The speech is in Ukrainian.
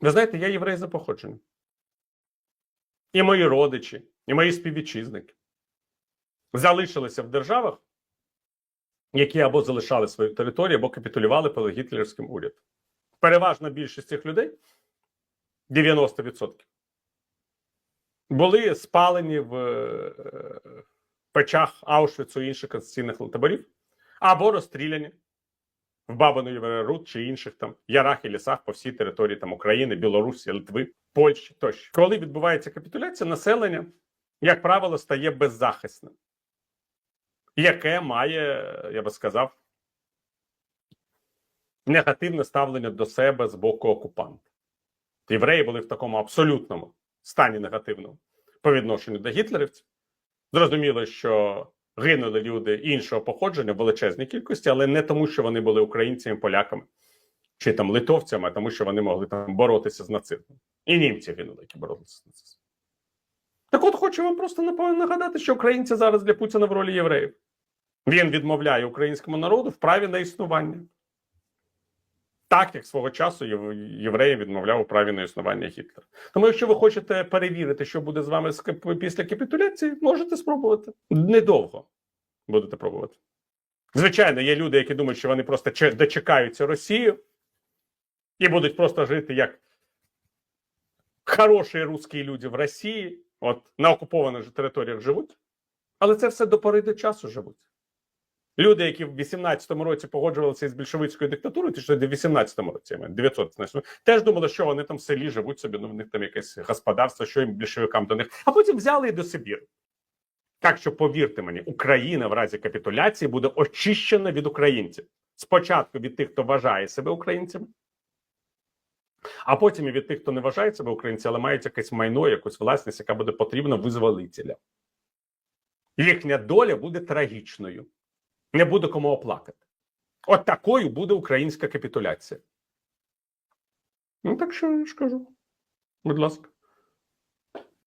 Ви знаєте, я єврей за походженням. І мої родичі, і мої співвітчизники залишилися в державах, які або залишали свою територію, або капітулювали перед гітлерівським урядом. Переважна більшість цих людей 90%. Були спалені в е, печах Аушвіцу і інших концентраційних таборів, або розстріляні в Бабину Єврерут чи інших там ярах і лісах по всій території там України, Білорусі, Литви, Польщі тощо. Коли відбувається капітуляція, населення, як правило, стає беззахисним, яке має, я би сказав, негативне ставлення до себе з боку окупанта. Євреї були в такому абсолютному стані негативному по відношенню до гітлерівців. Зрозуміло, що гинули люди іншого походження в величезній кількості, але не тому, що вони були українцями, поляками чи там литовцями, а тому, що вони могли там боротися з нацизмом. І німці гинули, які боролися з нацизмом. Так от хочу вам просто нагадати, що українці зараз для Путіна в ролі євреїв. Він відмовляє українському народу в праві на існування. Так, як свого часу євреї відмовляв у праві на існування Гітлера. Тому, якщо ви хочете перевірити, що буде з вами після капітуляції, можете спробувати. Недовго будете пробувати. Звичайно, є люди, які думають, що вони просто дочекаються Росію і будуть просто жити як хороші русські люди в Росії, от на окупованих територіях живуть. Але це все до пори до часу живуть. Люди, які в 18-му році погоджувалися із більшовицькою диктатурою, ті, що в 18-му році, я маю, 900, теж думали, що вони там в селі живуть собі, ну в них там якесь господарство, що їм більшовикам до них, а потім взяли і до Сибіру. Так що повірте мені, Україна в разі капітуляції буде очищена від українців. Спочатку від тих, хто вважає себе українцями, а потім і від тих, хто не вважає себе українцями, але мають якесь майно, якусь власність, яка буде потрібна визволителям. Їхня доля буде трагічною. Не буде кому оплакати. От такою буде українська капітуляція. Ну, так що я ж кажу. Будь ласка.